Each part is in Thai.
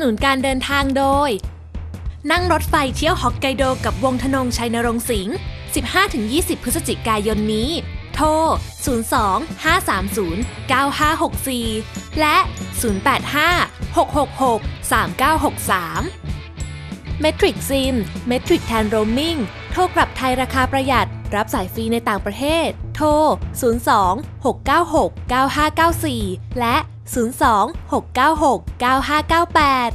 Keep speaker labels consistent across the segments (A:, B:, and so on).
A: สนุนการเดินทางโดย นั่งรถไฟเที่ยวฮอกไกโดกับวงธนงชัยนรงสิงห์ 15-20 พฤศจิกายนนี้ โทร 02 530 9564 และ 085 666 3963 Metric Sim Metric แทน Roaming โทรกลับไทยราคาประหยัด รับสายฟรีในต่างประเทศ โทร 02 696 9594 และ 02 696 9598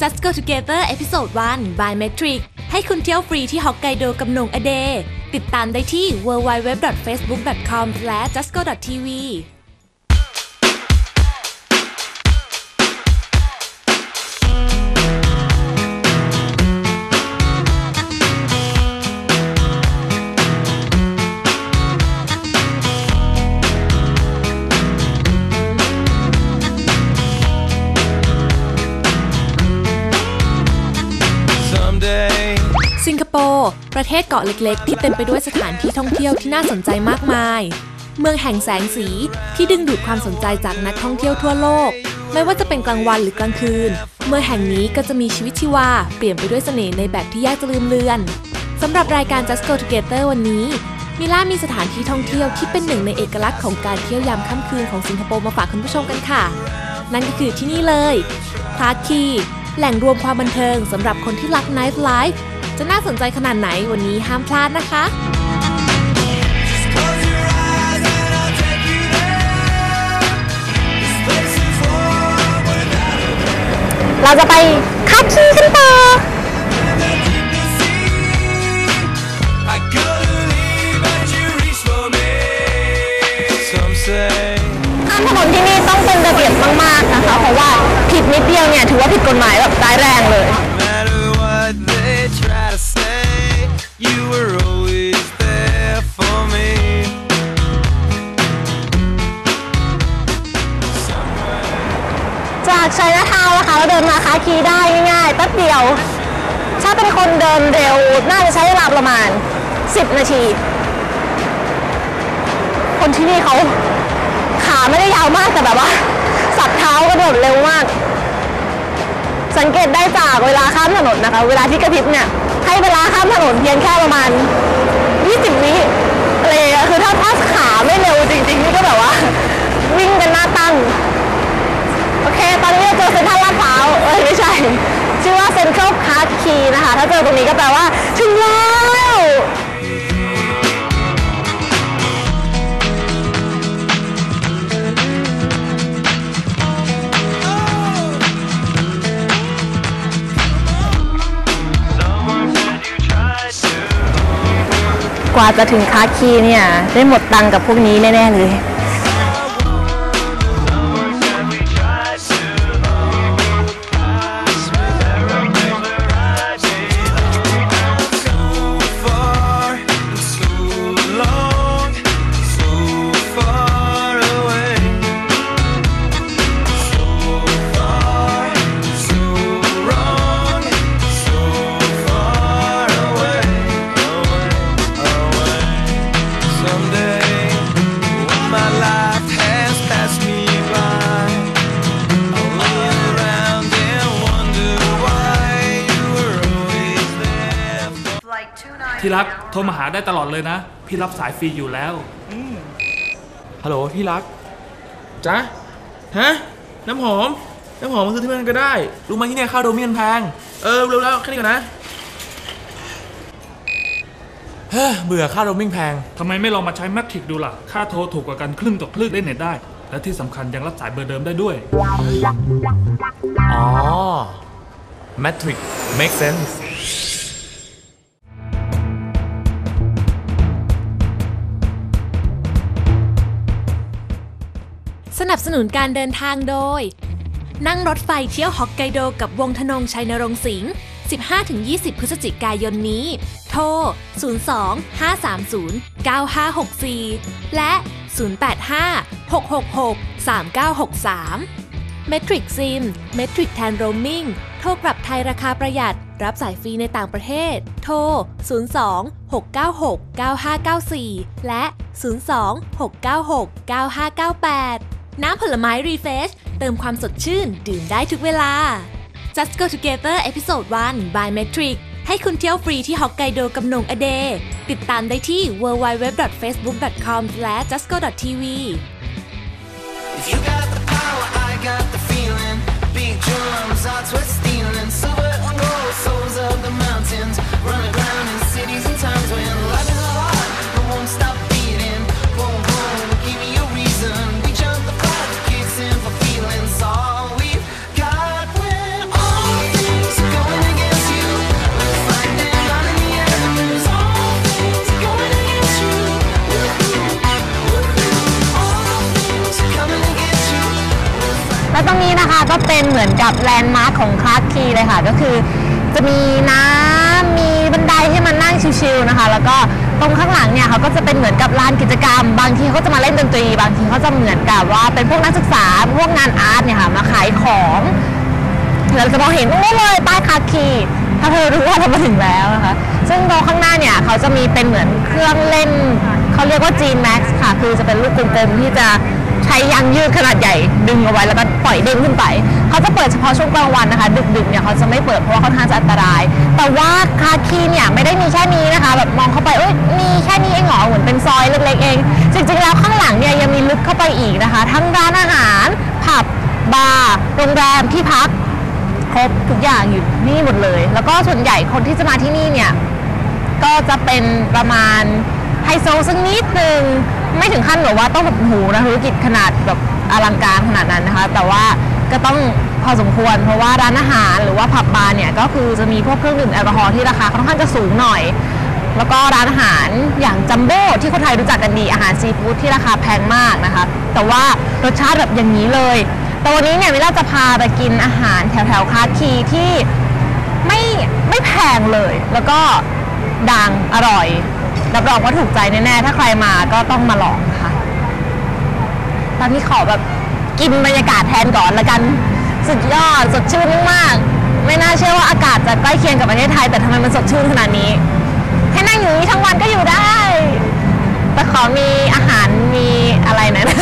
A: Just Go Together Episode 1 by Metric ให้คุณเที่ยวฟรีที่ฮอกไกโดกับหนงอเด ติดตามได้ที่ www.facebook.com/justgo.tv ประเทศเกาะเล็กๆ ที่เต็มไปด้วยสถานที่ท่องเที่ยวที่น่าสนใจมากมาย เมืองแห่งแสงสีที่ดึงดูดความสนใจจากนักท่องเที่ยวทั่วโลก ไม่ว่าจะเป็นกลางวันหรือกลางคืน เมืองแห่งนี้ก็จะมีชีวิตชีวาเปลี่ยนไปด้วยเสน่ห์ในแบบที่ยากจะลืมเลือนสำหรับรายการ Just Go Together วันนี้มิล่ามีสถานที่ท่องเที่ยวที่เป็นหนึ่งในเอกลักษณ์ของการเที่ยวยามค่ำคืนของสิงคโปร์มาฝากคุณผู้ชมกันค่ะ นั่นก็คือที่นี่เลยคลาคีแหล่งรวมความบันเทิงสำหรับคนที่รักไนท์ไลฟ์ จะน่าสนใจขนาดไหนวันนี้ห้ามพลาดนะคะ
B: เราจะไปคาคีกันต่อข้ามถนนที่นี่ต้องเป็นระเบียบมากๆนะคะ เพราะว่าผิดนิดเดียวเนี่ย ถือว่าผิดกฎหมายแบบร้ายแรงเลย นาทาวเราเดินมาค้าคีได้ง่ายๆแป๊บเดียว ถ้าเป็นคนเดินเร็วน่าจะใช้เวลาประมาณ 10 นาที คนที่นี่เขาขาไม่ได้ยาวมากแต่แบบว่า สับเท้ากระโดดเร็วมาก สังเกตได้จากเวลาข้ามถนนนะคะ เวลาที่กระพริบเนี่ยให้เวลาข้ามถนนเพียงแค่ประมาณ 20 วิเงี้ยคือถ้าถ้าขาไม่เร็วจริงๆนี่ก็แบบว่า วิ่งเป็นหน้าตั้ง เซ็นทรัลพาร์คคีนะคะ ถ้าเจอตรงนี้ก็แปลว่า ถึงแล้วกว่าจะถึงคาคีเนี่ย ได้หมดตังกับพวกนี้แน่ ๆ เลย
C: ที่รักโทรมาหาได้ตลอดเลยนะ พี่รับสายฟรีอยู่แล้ว
D: ฮัลโหลที่รักจ๊ะฮะ น้ำหอม น้ำหอมมาซื้อที่นั่นก็ได้ รู้ไหมที่เนี่ยค่าโดเมียนแพง เออเร็วแล้วแค่นี้ก่อนนะเฮ้ยเบื่อค่าโดเมียนแพง
C: ทำไมไม่ลองมาใช้แมทริกดูล่ะ ค่าโทรถูกกว่ากันครึ่งต่อครึ่งเล่นเน็ตได้ และที่สำคัญยังรับสายเบอร์เดิมได้ด้วย
D: อ๋อ Matrix make sense
A: นับสนุนการเดินทางโดย นั่งรถไฟเที่ยวฮอกไกโดกับวงธนงชัยนรงสิงห์ 15-20 พฤศจิกายนนี้ โทร 02 530 9564 และ 085 666 3963 Metric Sim Metric แทน Roaming โทรกลับไทยราคาประหยัด รับสายฟรีในต่างประเทศ โทร 02 696 9594 และ 02 696 9598 น้ำผลไม้รีเฟชเติมความสดชื่น ดื่มได้ทุกเวลา Just Go Together Episode 1 by Metric ให้คุณเที่ยวฟรีที่ฮอกไกโดกับนงอเด ติดตามได้ที่ www.facebook.com/justgo.tv
E: If you got the power, I got the feeling. Big drums, hearts worth stealing. Silver and gold, souls of the
B: ก็เป็นเหมือนกับแลนด์มาร์คของคลาร์กคีเลยค่ะ ก็คือจะมีน้ำมีบันไดให้มานั่งชิลๆนะคะ แล้วก็ตรงข้างหลังเนี่ยเขาก็จะเป็นเหมือนกับลานกิจกรรม บางทีเขาจะมาเล่นดนตรี บางทีเขาจะเหมือนกับว่าเป็นพวกนักศึกษาพวกงานอาร์ตเนี่ยค่ะมาขายของเราจะมองเห็นตรงนี้เลยป้ายคาคีถ้าเธอรู้ว่าเรามาถึงแล้วนะคะ ซึ่งตรงข้างหน้าเนี่ยเขาจะมีเป็นเหมือนเครื่องเล่น เขาเรียกว่า G Max ค่ะ คือจะเป็นลูกกลมๆที่จะ ใช้ยางยืดขนาดใหญ่ดึงเอาไว้แล้วก็ปล่อยเด้งขึ้นไป เขาจะเปิดเฉพาะช่วงกลางวันนะคะ ดึกๆเนี่ยเขาจะไม่เปิดเพราะว่าค่อนข้างจะอันตราย แต่ว่าคาคีเนี่ยไม่ได้มีแค่นี้นะคะ แบบมองเข้าไปเอ้ยมีแค่นี้เองเหรอเหมือนเป็นซอยเล็กๆเอง จริงๆแล้วข้างหลังเนี่ยยังมีลึกเข้าไปอีกนะคะ ทั้งร้านอาหารผับบาร์โรงแรมที่พักครบทุกอย่างอยู่นี่หมดเลย แล้วก็ส่วนใหญ่คนที่จะมาที่นี่เนี่ยก็จะเป็นประมาณไฮโซสักนิดนึง ไม่ถึงขั้นแบบว่าต้องแบบหูนะธุรกิจขนาดแบบอลังการขนาดนั้นนะคะ แต่ว่าก็ต้องพอสมควร เพราะว่าร้านอาหารหรือว่าผับบาร์เนี่ยก็คือจะมีพวกเครื่องดื่มแอลกอฮอล์ที่ราคาค่อนข้างจะสูงหน่อย แล้วก็ร้านอาหารอย่างจัมโบ้ที่คนไทยรู้จักกันดีอาหารซีฟู้ดที่ราคาแพงมากนะคะ แต่ว่ารสชาติแบบอย่างนี้เลย แต่วันนี้เนี่ยมิล่าจะพาไปกินอาหารแถวแถวๆคาคีที่ไม่ไม่แพงเลย แล้วก็ดังอร่อย รับรองว่าถูกใจแน่ๆถ้าใครมาก็ต้องมาลองค่ะ ตอนนี้ขอแบบกินบรรยากาศแทนก่อนละกัน สุดยอดสดชื่นมากๆไม่น่าเชื่อว่าอากาศจะใกล้เคียงกับประเทศไทย แต่ทำไมมันสดชื่นขนาดนี้แค่นั่งอยู่นี้ทั้งวันก็อยู่ได้ แต่ขอมีอาหารมีอะไรหน่อยนะ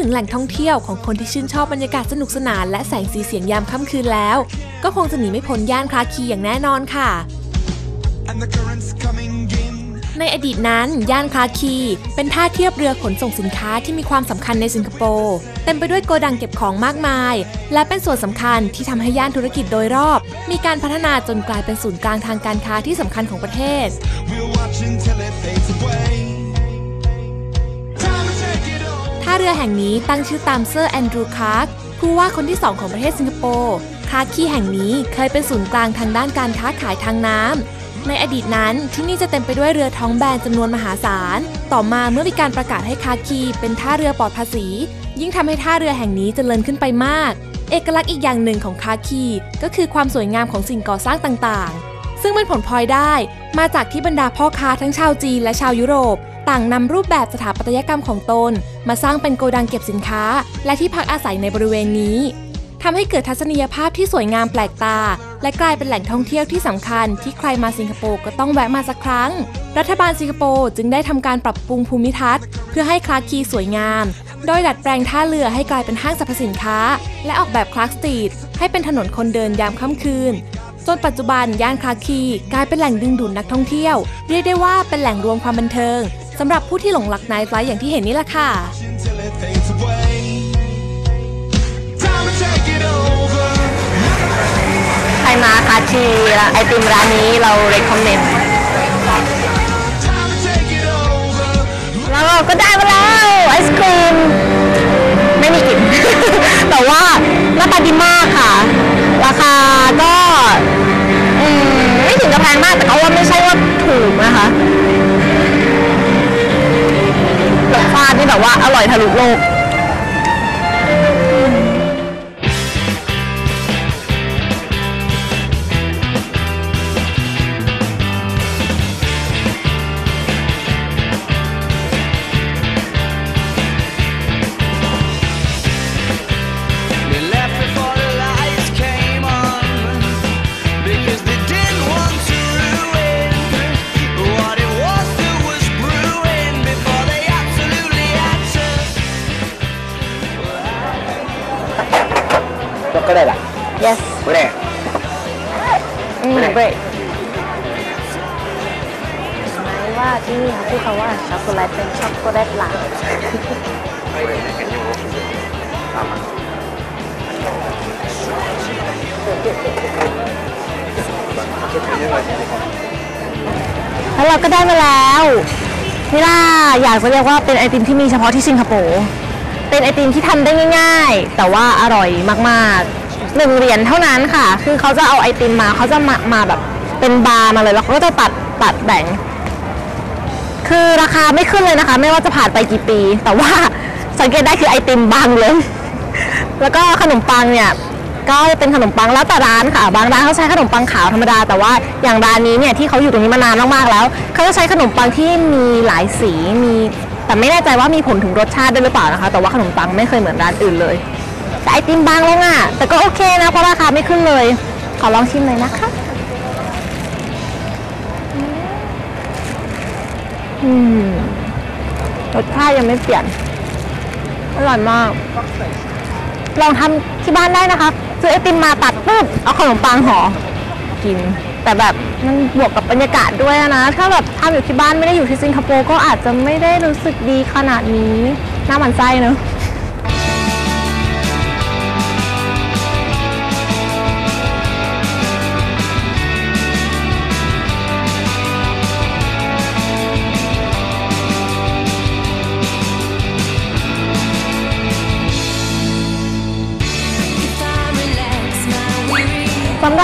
A: ถึงแหล่งท่องเที่ยวของคนที่ชื่นชอบบรรยากาศสนุกสนานและแสงสีเสียงยามค่ำคืนแล้ว ก็คงจะหนีไม่พ้นย่านคลาคีอย่างแน่นอนค่ะ ในอดีตนั้นย่านคลาคี เป็นท่าเทียบเรือขนส่งสินค้าที่มีความสำคัญในสิงคโปร์เต็มไปด้วยโกดังเก็บของมากมาย และเป็นส่วนสำคัญที่ทำให้ย่านธุรกิจโดยรอบ มีการพัฒนาจนกลายเป็นศูนย์กลางทางการค้าที่สำคัญของประเทศ
E: We'll watch until it fades away.
A: เรือแห่งนี้ตั้งชื่อตามเซอร์แอนดรูว์คาร์กผู้ว่าคนที่สองของประเทศสิงคโปร์คาร์คีแห่งนี้เคยเป็นศูนย์กลางทางด้านการค้าขายทางน้ำในอดีตนั้นที่นี่จะเต็มไปด้วยเรือท้องแบนจำนวนมหาศาล ต่อมาเมื่อมีการประกาศให้คาคีเป็นท่าเรือปลอดภาษี ยิ่งทำให้ท่าเรือแห่งนี้เจริญขึ้นไปมาก เอกลักษณ์อีกอย่างหนึ่งของคาคีก็คือความสวยงามของสิ่งก่อสร้างต่างๆ ซึ่งเป็นผลพลอยได้มาจากที่บรรดาพ่อค้าทั้งชาวจีนและชาวยุโรป ต่างนำรูปแบบสถาปัตยกรรมของตน มาสร้างเป็นโกดังเก็บสินค้า และที่พักอาศัยในบริเวณนี้ทำให้เกิดทัศนียภาพที่สวยงามแปลกตา และกลายเป็นแหล่งท่องเที่ยวที่สำคัญ ที่ใครมาสิงคโปร์ก็ต้องแวะมาสักครั้ง รัฐบาลสิงคโปร์จึงได้ทำการปรับปรุงภูมิทัศน์ เพื่อให้คลาคีสวยงาม โดยดัดแปลงท่าเรือให้กลายเป็นห้างสรรพสินค้า และออกแบบคลาสตรีทให้เป็นถนนคนเดินยามค่ำคืนจนปัจจุบันย่านคลาคีกลายเป็นแหล่งดึงดูดนักท่องเที่ยว เรียกได้ว่าเป็นแหล่งรวมความบันเทิง สำหรับผู้ที่หลงรักไนท์ไลฟ์อย่างที่เห็นนี่แหละค่ะ
E: Until it fades away. Time to take it over.
B: ใครมาคาคีไอติมร้านนี้เรา recommend
E: Time to take it over.
B: แล้วเราก็ได้มาแล้ว ไอศครีม ไม่มีกลิ่น แต่ว่าหน้าตาดีมากค่ะ ราคาก็อืมไม่ถึงกับแพงมาก แต่ก็ว่าไม่ใช่ว่าถูกนะคะาตินี่แบบว่าอร่อยทะลุโลกากจะเรียกว่าเป็นไอติมที่มีเฉพาะที่สิงคโปร์ เป็นไอติมที่ทำได้ง่าย ๆ แต่ว่าอร่อยมากๆหนึ่งเหรียญเท่านั้นค่ะ คือเขาจะเอาไอติมมาเขาจะมามาแบบเป็นบาร์มาเลยแล้วเขาก็จะตัดตัดแบ่ง คือราคาไม่ขึ้นเลยนะคะ ไม่ว่าจะผ่านไปกี่ปี แต่ว่าสังเกตได้คือไอติมบางเลย แล้วก็ขนมปังเนี่ย ก็เป็นขนมปังแล้วแต่ร้านค่ะ บางร้านเขาใช้ขนมปังขาวธรรมดา แต่ว่าอย่างร้านนี้เนี่ยที่เขาอยู่ตรงนี้มานานมากๆแล้วเขาจะใช้ขนมปังที่มีหลายสีมีแต่ไม่แน่ใจว่ามีผลถึงรสชาติด้วยหรือเปล่านะคะ แต่ว่าขนมปังไม่เคยเหมือนร้านอื่นเลย แต่ไอติมบางลงอะ แต่ก็โอเคนะเพราะราคาไม่ขึ้นเลย ขอลองชิมเลยนะคะอืมรสชาติยังไม่เปลี่ยนอร่อยมาก ลองทำที่บ้านได้นะคะ ซื้อไอติมมาตัดปุ๊บเอาขนมปังห่อกิน แต่แบบมันบวกกับบรรยากาศด้วยนะ ถ้าแบบทำอยู่ที่บ้านไม่ได้อยู่ที่สิงคโปร์ก็อาจจะไม่ได้รู้สึกดีขนาดนี้น่าหมันไส้เนอะ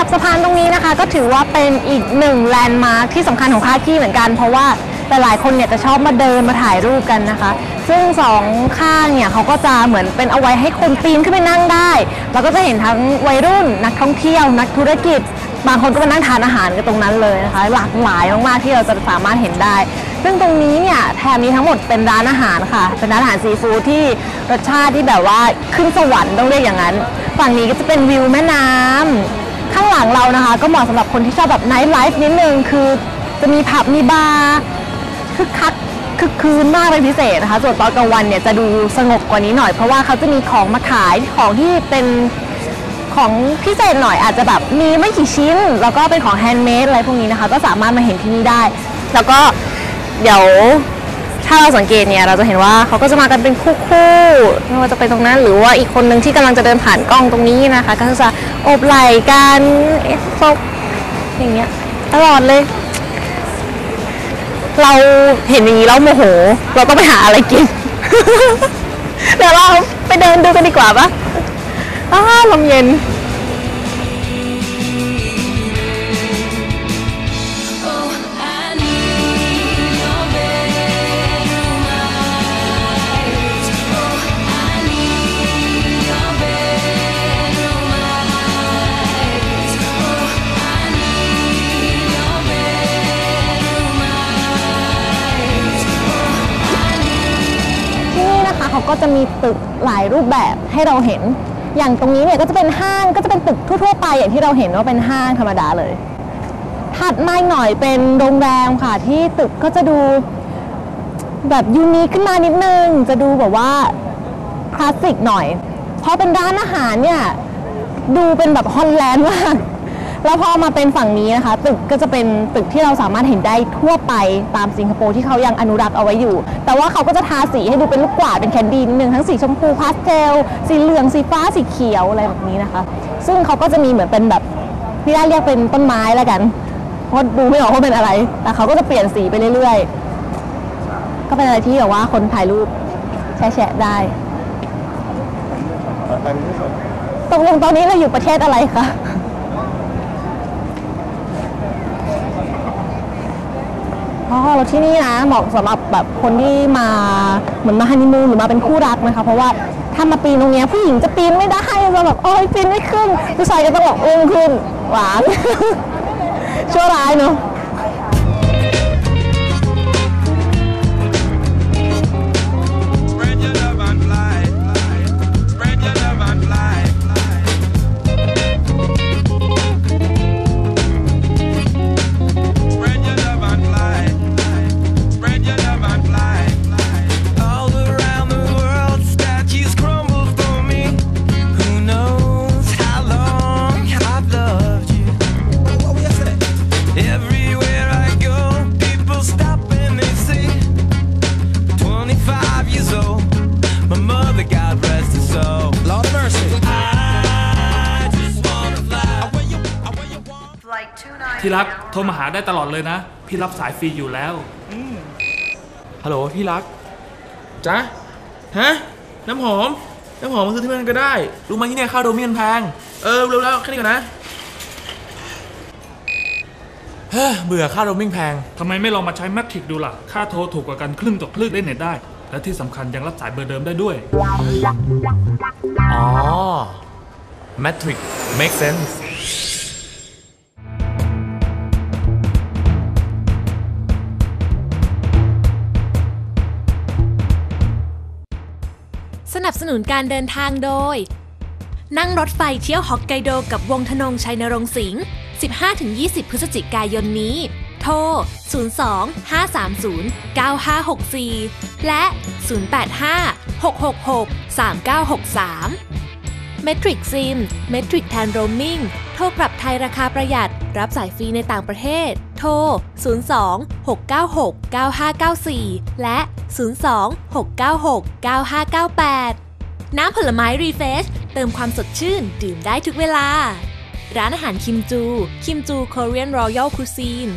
B: รับสะพานตรงนี้นะคะ ก็ถือว่าเป็นอีกหนึ่งแลนด์มาร์คที่สำคัญของค่ายที่เหมือนกัน เพราะว่าหลายๆคนเนี่ยจะชอบมาเดินมาถ่ายรูปกันนะคะ ซึ่งสองข้างเนี่ยเขาก็จะเหมือนเป็นเอาไว้ให้คนปีนขึ้นไปนั่งได้แล้วก็จะเห็นทั้งวัยรุ่นนักท่องเที่ยว นักธุรกิจ บางคนก็มานั่งทานอาหารกันตรงนั้นเลยนะคะ หลากหลายมากๆที่เราจะสามารถเห็นได้ ซึ่งตรงนี้เนี่ยแถบนี้ทั้งหมดเป็นร้านอาหารค่ะ เป็นร้านอาหารซีฟู้ดที่รสชาติที่แบบว่าขึ้นสวรรค์ต้องเรียกอย่างนั้น ฝั่งนี้ก็จะเป็นวิวแม่น้ำ ข้างหลังเรานะคะ ก็เหมาะสำหรับคนที่ชอบแบบไนท์ไลฟ์นิดนึง คือจะมีผับมีบาร์คึกคักคึกคืนมากเป็นพิเศษนะคะ ส่วนตอนกลางวันเนี่ยจะดูสงบกว่านี้หน่อย เพราะว่าเขาจะมีของมาขายของที่เป็นของพิเศษหน่อยอาจจะแบบมีไม่กี่ชิ้น แล้วก็เป็นของแฮนด์เมดอะไรพวกนี้นะคะ ก็สามารถมาเห็นที่นี่ได้ แล้วก็เดี๋ยว ถ้าเราสังเกตเนี่ยเราจะเห็นว่าเขาก็จะมากันเป็นคู่ๆไม่ว่าจะเป็นตรงนั้น หรือว่าอีกคนหนึ่งที่กำลังจะเดินผ่านกล้องตรงนี้นะคะ ก็จะโอบไหล่กันเอ๊ะซบอย่างเงี้ยตลอดเลย เราเห็นอย่างนี้แล้วโมโห เราต้องไปหาอะไรกินเดี๋ยวเราไปเดินดูกันดีกว่าปะอ้าลมเย็น มีตึกหลายรูปแบบให้เราเห็น อย่างตรงนี้เนี่ยก็จะเป็นห้างก็จะเป็นตึกทั่วๆไปอย่างที่เราเห็นว่าเป็นห้างธรรมดาเลย ถัดมาหน่อยเป็นโรงแรมค่ะที่ตึกก็จะดูแบบยูนิคขึ้นมานิดนึง จะดูแบบว่าคลาสสิกหน่อย เพอเป็นร้านอาหารเนี่ย ดูเป็นแบบฮอลแลนด์มาก แล้วพอมาเป็นฝั่งนี้นะคะ ตึกก็จะเป็นตึกที่เราสามารถเห็นได้ทั่วไปตามสิงคโปร์ที่เขายังอนุรักษ์เอาไว้อยู่ แต่ว่าเขาก็จะทาสีให้ดูเป็นลูกกวาดเป็นแคนดี้นิดนึงทั้งสีชมพูพาสเทลสีเหลืองสีฟ้าสีเขียวอะไรแบบนี้นะคะ ซึ่งเขาก็จะมีเหมือนเป็นแบบพี่ได้เรียกเป็นต้นไม้แล้วกันเพราะดูไม่ออกว่าเป็นอะไร แต่เขาก็จะเปลี่ยนสีไปเรื่อยๆ ก็เป็นอะไรที่แบบว่าคนถ่ายรูปแชะๆได้ตกลงตอนนี้เราอยู่ประเทศอะไรคะ อ๋อเราที่นี่นะเหมาะสำหรับแบบคนที่มาเหมือนมาฮันนีมูนหรือมาเป็นคู่รักนะคะ เพราะว่าถ้ามาปีนตรงเนี้ยผู้หญิงจะปีนไม่ได้จะแบบโอ้ยปีนไม่ขึ้นผู้ชายก็ต้องบอกอุ้มขึ้นหวาน ชั่วร้ายเนาะ
C: โทรมาหาได้ตลอดเลยนะ พี่รับสายฟรีอยู่แล้ว
D: ฮัลโหลที่รักจ๊ะฮะ น้ำหอม น้ำหอมมาซื้อที่นั่นก็ได้ รู้ไหมที่เนี่ยข้าวโดเมียนแพง เออเร็วแล้วแค่นี้ก่อนนะเฮ้อเบื่อข้าวโดเมียนแพง
C: ทำไมไม่ลองมาใช้แมทริกดูล่ะ ค่าโทรถูกกว่ากันครึ่งต่อครึ่งเล่นเน็ตได้ และที่สำคัญยังรับสายเบอร์เดิมได้ด้วย
D: อ๋อ Matrix make sense
A: สนับ สนุนการเดินทางโดย นั่งรถไฟเที่ยวฮอกไกโดกับวงธนงชัยนรงสิงห์ 15-20 พฤศจิกายนนี้ โทร 02 530 9564 และ 085 666 3963 Metric Sim Metric แทน Roaming โทรปรับไทยราคาประหยัด รับสายฟรีในต่างประเทศ โทร 02 696 9594 และ 02 696 9598 น้ำผลไม้รีเฟชเติมความสดชื่น ดื่มได้ทุกเวลา ร้านอาหารคิมจู คิมจู Korean Royal Cuisine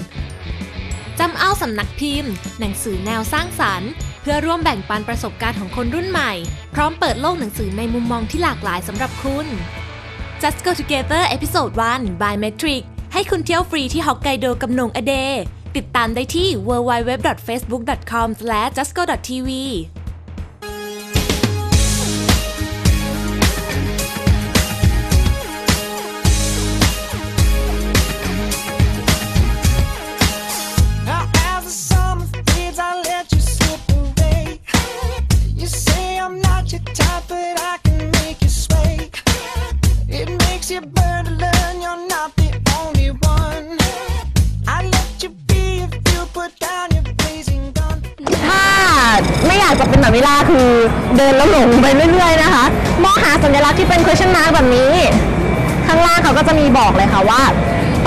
A: จำเอาสำนักพิมพ์ หนังสือแนวสร้างสรรค์ เพื่อร่วมแบ่งปันประสบการณ์ของคนรุ่นใหม่ พร้อมเปิดโลกหนังสือในมุมมองที่หลากหลายสำหรับคุณ Just Go Together Episode 1 by Metric ให้คุณเที่ยวฟรีที่ฮอกไกโดกับหนงอเด ติดตามได้ที่ www.facebook.com/justgo.tv
B: question mark แบบนี้ ข้างล่างเขาก็จะมีบอกเลยค่ะว่า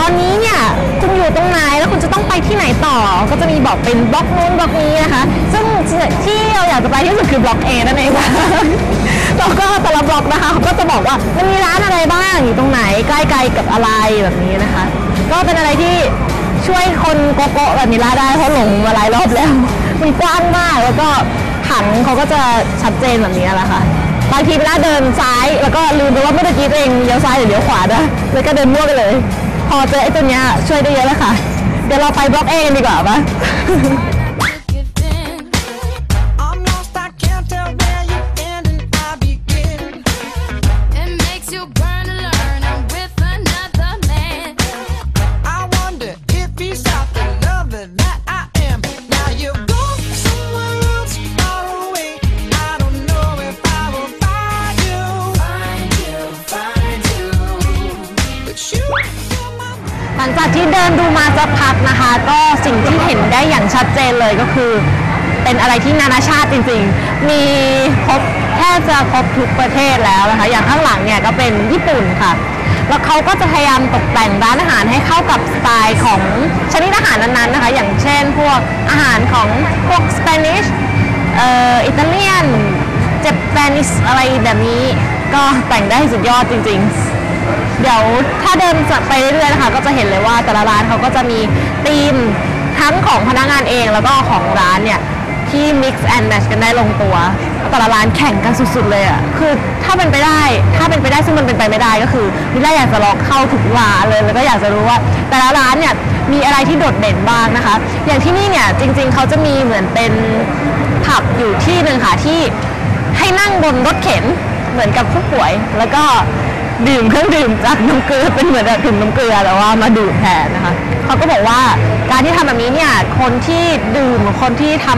B: ตอนนี้เนี่ยคุณอยู่ตรงไหนแล้วคุณจะต้องไปที่ไหนต่อ ก็จะมีบอกเป็นบล็อกนู้นบล็อกนี้นะคะ ซึ่งที่เราอยากจะไปที่สุดคือบล็อก A นั่นเองค่ะแล้วก็แต่ละบล็อกนะคะเขาก็จะบอกว่ามันมีร้านอะไรบ้างอยู่ตรงไหนใกล้ๆกับอะไรแบบนี้นะคะ ก็เป็นอะไรที่ช่วยคนโกโก้แบบนี้ละได้เพราะหลงมาหลายรอบแล้ว มันกว้างมากแล้วก็ผังเขาก็จะชัดเจนแบบนี้แหละค่ะ บางทีเวลาเดินซ้ายแล้วก็ลืมไปว่าเมื่อกี้ตัวเองเลี้ยวซ้ายหรือเลี้ยวขวาด้วยแล้วก็เดินมั่วไปเลย พอเจอไอ้ตัวเนี้ยช่วยได้เยอะแล้วค่ะ เดี๋ยวเราไปบล็อกเอกันดีกว่าปะ ได้อย่างชัดเจนเลยก็คือ เป็นอะไรที่นานาชาติจริงๆ มีครบแทบจะครบทุกประเทศแล้วนะคะอย่างข้างหลังเนี่ยก็เป็นญี่ปุ่นค่ะ แล้วเขาก็จะพยายามตกแต่งร้านอาหารให้เข้ากับสไตล์ของชนิดอาหารนั้นๆนะคะ อย่างเช่นพวกอาหารของพวกสเปนิชเอ่ออิตาเลียนเจแปนิสอะไรแบบนี้ก็แต่งได้สุดยอดจริงๆ เดี๋ยวถ้าเดินไปเรื่อยๆนะคะ ก็จะเห็นเลยว่าแต่ละร้านเขาก็จะมีธีม ทั้งของพนักงานเองแล้วก็ของร้านเนี่ยที่ mix and match กันได้ลงตัว แต่ละร้านแข่งกันสุดๆเลยอะ่ะ คือถ้าเป็นไปได้ ถ้าเป็นไปได้ซึ่งมันเป็นไปไม่ได้ก็คือมิล่าอยากจะลองเข้าทุกร้านเลย แล้วก็อยากจะรู้ว่า แต่ละร้านเนี่ยมีอะไรที่โดดเด่นบ้างนะคะ อย่างที่นี่เนี่ยจริง ๆเขาจะมีเหมือนเป็นผับอยู่ที่หนึ่งค่ะที่ให้นั่งบนรถเข็นเหมือนกับผู้ป่วย แล้วก็ดื่มเครื่องดื่มจากน้ำเกลือเป็นเหมือนแบบดื่มน้ำเกลือแต่ว่ามาดื่มแทนนะคะ เขาก็บอกว่าการที่ทำแบบนี้เนี่ยคนที่ดื่มคนที่ท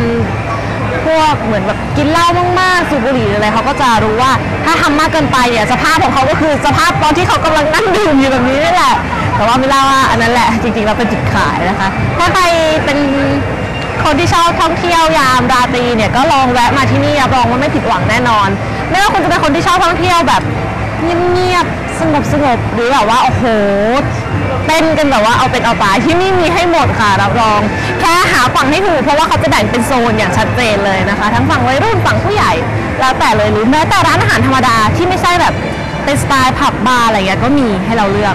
B: ำพวกเหมือนแบบกินเหล้ามากๆสูบบุหรี่อะไรเขาก็จะรู้ว่าถ้าทำมากเกินไปเนี่ยสภาพของเขาก็คือสภาพตอนที่เขากำลังนั่งดื่มอยู่แบบนี้นี่แหละ แต่ว่าไม่เล่าว่าอันนั้นแหละจริงๆเราเป็นจุดขายนะคะ ถ้าใครเป็น คนที่ชอบท่องเที่ยวยามราตรีเนี่ยก็ลองแวะมาที่นี่รับรองว่าไม่ผิดหวังแน่นอน ไม่ว่าคุณจะเป็นคนที่ชอบท่องเที่ยวแบบเงียบๆสงบๆหรือแบบว่าโอ้โห เต้นกันแบบว่าเอาเป็นเอาตายที่นี่มีให้หมดค่ะรับรอง แค่หาฝั่งให้ถูกเพราะว่าเขาจะแบ่งเป็นโซนอย่างชัดเจนเลยนะคะ ทั้งฝั่งวัยรุ่นฝั่งผู้ใหญ่ แล้วแต่เลยหรือแม้แต่ร้านอาหารธรรมดาที่ไม่ใช่แบบเป็นสไตล์ผับบาร์อะไรเงี้ยก็มีให้เราเลือก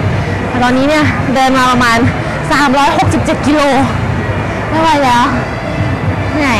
B: แต่ตอนนี้เนี่ยเดินมาประมาณ 367 กิโลไม่ไหวแล้วเหนื่อย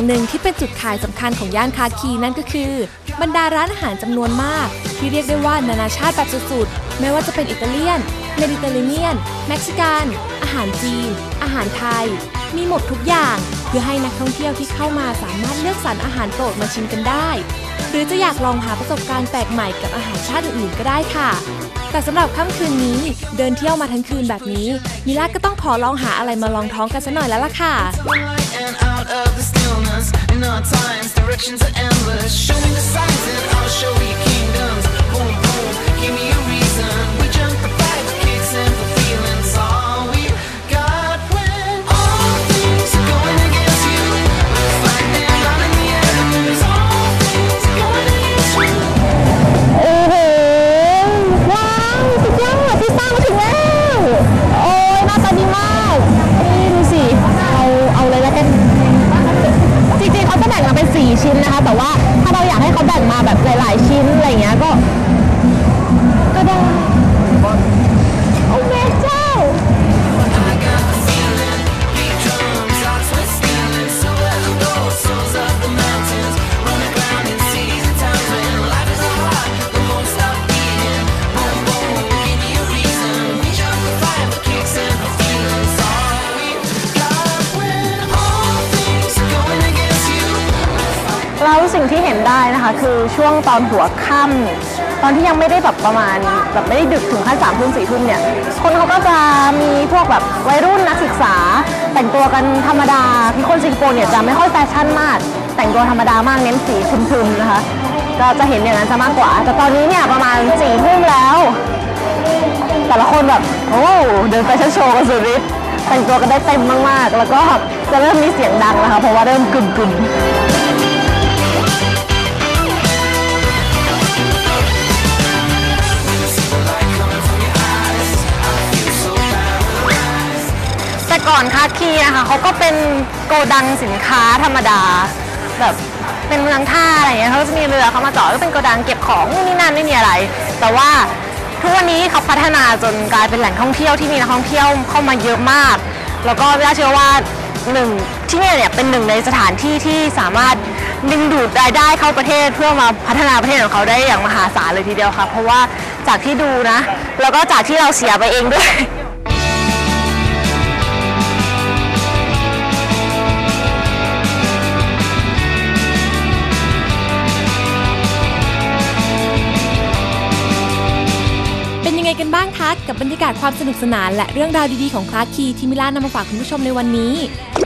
A: อย่างหนึ่งที่เป็นจุดขายสำคัญของย่านคาคีนั่นก็คือ บรรดาร้านอาหารจำนวนมาก ที่เรียกได้ว่านานาชาติแบบสุดๆ ไม่ว่าจะเป็นอิตาเลียน เมดิเตอร์เรเนียน เม็กซิกัน อาหารจีน อาหารไทย มีหมดทุกอย่าง เพื่อให้นักท่องเที่ยวที่เข้ามาสามารถเลือกสรรอาหารโปรดมาชิมกันได้ หรือจะอยากลองหาประสบการณ์แปลกใหม่กับอาหารชาติอื่นๆก็ได้ค่ะแต่สำหรับค่ำคืนนี้เดินเที่ยวมาทั้งคืนแบบนี้มิลาก็ต้องขอลองหาอะไรมาลองท้องกันสักหน่อยแล้วล่ะค่ะ
E: our times, directions are endless. Show me the signs and I'll show you kingdoms. Boom, boom, give me a reason. We jump
B: 4 ชิ้นนะคะ แต่ว่าถ้าเราอยากให้เขาแบ่งมาแบบหลาย ๆ ชิ้นอะไรเงี้ยก็ก็ ได้นะคะ คือช่วงตอนหัวค่ำตอนที่ยังไม่ได้แบบประมาณแบบไม่ได้ดึกถึงขั้นสามทุ่มสี่ทุ่มเนี่ย คนเขาก็จะมีพวกแบบวัยรุ่นนักศึกษา แต่งตัวกันธรรมดาคือคนสิงคโปร์เนี่ยจะไม่ค่อยแฟชั่นมาก แต่งตัวธรรมดามากเน้นสีทึมๆนะคะก็จะเห็นอย่างนั้นจะมากกว่า แต่ตอนนี้เนี่ยประมาณสี่ทุ่มแล้ว แต่ละคนแบบโอ้เดินแฟชั่นโชว์กันสุดฤทธิ์แต่งตัวกันได้เต็มมากๆ แล้วก็จะเริ่มมีเสียงดังนะคะ เพราะว่าเริ่มกึ่มๆ อนคาคีนะคะเขาก็เป็นโกดังสินค้าธรรมดา แบบเป็นเมืองท่าอะไรเงี้ยเขาจะมีเรือเข้ามาจอดก็เป็นโกดังเก็บของนู่นนี่นั่นไม่มีอะไร แต่ว่าทุกวันนี้เขาพัฒนาจนกลายเป็นแหล่งท่องเที่ยวที่มีนักท่องเที่ยวเข้ามาเยอะมาก แล้วก็ไม่น่าเชื่อว่าหนึ่งที่นี่เนี่ยเป็นหนึ่งในสถานที่ที่สามารถดึงดูดรายได้เข้าประเทศเพื่อมาพัฒนาประเทศของเขาได้อย่างมหาศาลเลยทีเดียวค่ะ เพราะว่าจากที่ดูนะ แล้วก็จากที่เราเสียไปเองด้วย
A: ไงกันบ้างคะ กับบรรยากาศความสนุกสนาน และเรื่องราวดีๆของคลาสคีที่มิลานนำมาฝากคุณผู้ชมในวันนี้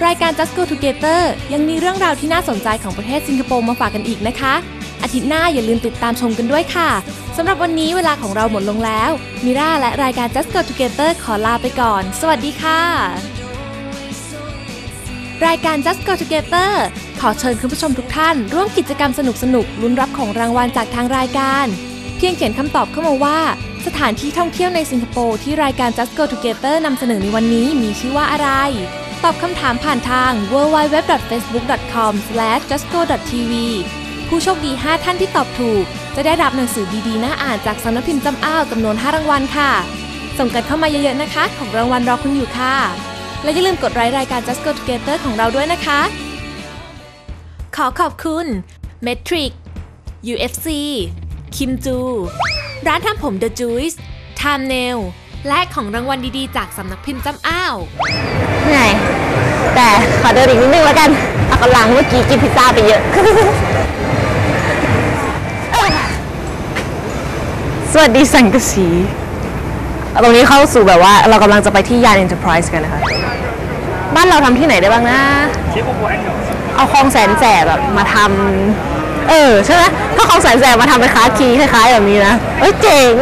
A: รายการ Just Go Together ยังมีเรื่องราวที่น่าสนใจของประเทศสิงคโปร์มาฝากกันอีกนะคะ อาทิตย์หน้าอย่าลืมติดตามชมกันด้วยค่ะสำหรับวันนี้เวลาของเราหมดลงแล้ว มิราและรายการ Just Go Together ขอลาไปก่อน สวัสดีค่ะ รายการ Just Go Together ขอเชิญคุณผู้ชมทุกท่าน ร่วมกิจกรรมสนุกๆลุ้นรับของรางวัลจากทางรายการ เพียงเขียนคำตอบเข้ามาว่า สถานที่ท่องเที่ยวในสิงคโปร์ที่รายการ Just Go Together นำเสนอในวันนี้มีชื่อว่าอะไร ตอบคำถามผ่านทาง www.facebook.com/justgo.tv ผู้โชคดี 5 ท่านที่ตอบถูก จะได้รับหนังสือดีๆ น่าอ่านจากสำนักพิมพ์จำอ้าวจำนวน 5 รางวัลค่ะ ส่งกันเข้ามาเยอะๆนะคะ ของรางวัลรอคุณอยู่ค่ะ และอย่าลืมกดไลค์รายการ Just Go Together ของเราด้วยนะคะ ขอขอบคุณ Metric UFC คิมจู ร้านทำผม The Juice Time Nail และของรางวัลดีๆ จากสำนักพิมพ์จำอ้าว
B: เหนื่อยแต่ขอเดินอีกนิดนึงแล้วกันเอากำลังเมื่อกี้กินพิซซ่าไปเยอะ สวัสดีสังกะสี ตรงนี้เข้าสู่แบบว่าเรากำลังจะไปที่ยาน Enterprise กันนะคะ บ้านเราทำที่ไหนได้บ้างนะ เอาคลองแสนแสบแบบมาทำ เออใช่ไหมถ้าคลองแสนแสบมาทำเป็นคาคีคล้ายๆแบบนี้นะเอ้ยเจ๋ง